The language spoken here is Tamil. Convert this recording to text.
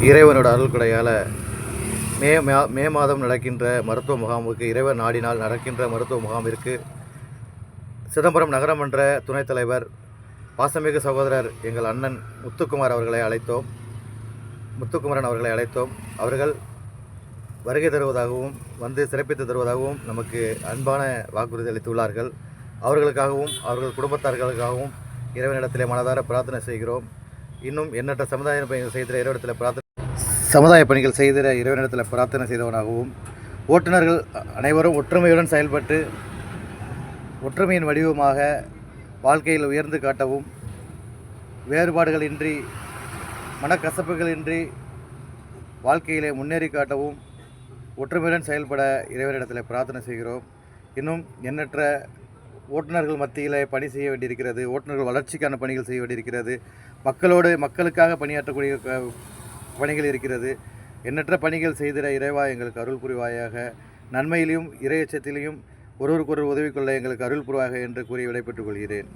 இறைவனோட அருள் கடையால் மே மா- மே மாதம் நடக்கின்ற மருத்துவ முகாமுக்கு இறைவன் நாடினால் நடக்கின்ற மருத்துவ முகாமிற்கு சிதம்பரம் நகரமன்ற துணைத் தலைவர் பாசமிகு சகோதரர் எங்கள் அண்ணன் முத்துக்குமார் அவர்களை அழைத்தோம். முத்துக்குமரன் அவர்களை அழைத்தோம். அவர்கள் வருகை தருவதாகவும் வந்து சிறப்பித்து தருவதாகவும் நமக்கு அன்பான வாக்குறுதி அளித்துள்ளார்கள். அவர்களுக்காகவும் அவர்கள் குடும்பத்தார்களுக்காகவும் இறைவனிடத்திலே மனதார பிரார்த்தனை செய்கிறோம். இன்னும் எண்ணற்ற சமுதாய பணிகள் செய்த இறைவனிடத்தில் பிரார்த்தனை சமுதாய பணிகள் செய்த இறைவனிடத்தில் பிரார்த்தனை செய்தவனாகவும் ஓட்டுநர்கள் அனைவரும் ஒற்றுமையுடன் செயல்பட்டு ஒற்றுமையின் வடிவமாக வாழ்க்கையில் உயர்ந்து காட்டவும் வேறுபாடுகளின்றி மனக்கசப்புகளின்றி வாழ்க்கையிலே முன்னேறி காட்டவும் ஒற்றுமையுடன் செயல்பட இறைவனிடத்தில் பிரார்த்தனை செய்கிறோம். இன்னும் எண்ணற்ற ஓட்டுநர்கள் மத்தியில் பணி செய்ய வேண்டியிருக்கிறது. ஓட்டுநர்கள் வளர்ச்சிக்கான பணிகள் செய்ய வேண்டியிருக்கிறது. மக்களோடு மக்களுக்காக பணியாற்றக்கூடிய க- பணிகள் இருக்கிறது. எண்ணற்ற பணிகள் செய்திட இறைவா எங்களுக்கு அருள் புரிவாயாக. நன்மையிலும் இறையச்சத்திலையும் ஒருவருக்கொருவர் உதவி கொள்ள எங்களுக்கு அருள் புரிவாக என்று கூறி விடைபெற்றுக் கொள்கிறேன்.